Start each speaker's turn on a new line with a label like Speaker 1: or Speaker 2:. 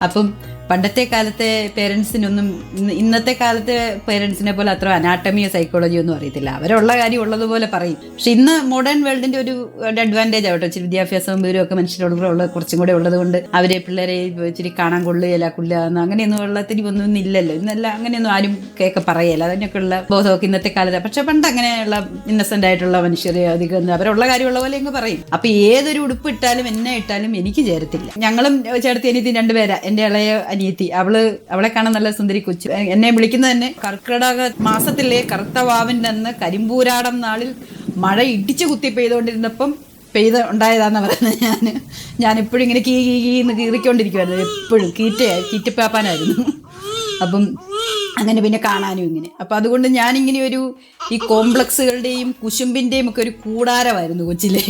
Speaker 1: അപ്പം പണ്ടത്തെ കാലത്തെ പേരൻസിനൊന്നും ഇന്നത്തെ കാലത്തെ പേരൻസിനെ പോലെ അത്ര അനാട്ടമിയോ സൈക്കോളജിയോ ഒന്നും അറിയത്തില്ല. അവരുള്ള കാര്യം ഉള്ളതുപോലെ പറയും. പക്ഷെ ഇന്ന് മോഡേൺ വേൾഡിന്റെ ഒരു അഡ്വാന്റേജ് ആവട്ടെ. ഇച്ചിരി വിദ്യാഭ്യാസവും വിവരവും ഒക്കെ മനുഷ്യരോട് ഉള്ള കുറച്ചും കൂടെ ഉള്ളത് കൊണ്ട് അവരെ പിള്ളേരെ ഇച്ചിരി കാണാൻ കൊള്ളുകയില്ല കൊള്ളുക അങ്ങനെയൊന്നും ഉള്ളത്തിന് ഒന്നും ഇല്ലല്ലോ. ഇന്നല്ല അങ്ങനെയൊന്നും ആരും കേൾക്കെ പറയല്ല. അതിനൊക്കെയുള്ള ബോധമൊക്കെ ഇന്നത്തെ കാലത്ത്. പക്ഷെ പണ്ട് അങ്ങനെയുള്ള ഇന്നസെന്റ് ആയിട്ടുള്ള മനുഷ്യരെ അധികം അവരുള്ള കാര്യമുള്ള പോലെ അങ്ങ് പറയും. അപ്പൊ ഏതൊരു ഉടുപ്പ് ഇട്ടാലും എന്നെ ഇട്ടാലും എനിക്ക് ചേരത്തില്ല. ഞങ്ങളും ചേർത്തി എനിക്ക് രണ്ടുപേരാ. എന്റെ ഇളയ അനിയത്തി. അവൾ അവളെ കാണാൻ നല്ല സുന്ദരി കൊച്ചു. എന്നെ വിളിക്കുന്നത് തന്നെ കർക്കിടക മാസത്തിലെ കറുത്ത അന്ന് കരിമ്പൂരാടം നാളിൽ മഴ ഇടിച്ചു കുത്തി പെയ്തുകൊണ്ടിരുന്നപ്പം പെയ്ത് ഉണ്ടായതാന്ന് പറയുന്നത് ഞാൻ ഞാൻ എപ്പോഴും ഇങ്ങനെ കീ കീ കീന്ന് കീറിക്കൊണ്ടിരിക്കുമായിരുന്നു എപ്പോഴും കീറ്റയായി കീറ്റപ്പാപ്പാനായിരുന്നു. അപ്പം അങ്ങനെ പിന്നെ കാണാനും ഇങ്ങനെ. അപ്പം അതുകൊണ്ട് ഞാനിങ്ങനെ ഒരു ഈ കോംപ്ലക്സുകളുടെയും കുശുമ്പിന്റെയും ഒക്കെ ഒരു കൂടാരമായിരുന്നു കൊച്ചിലെ.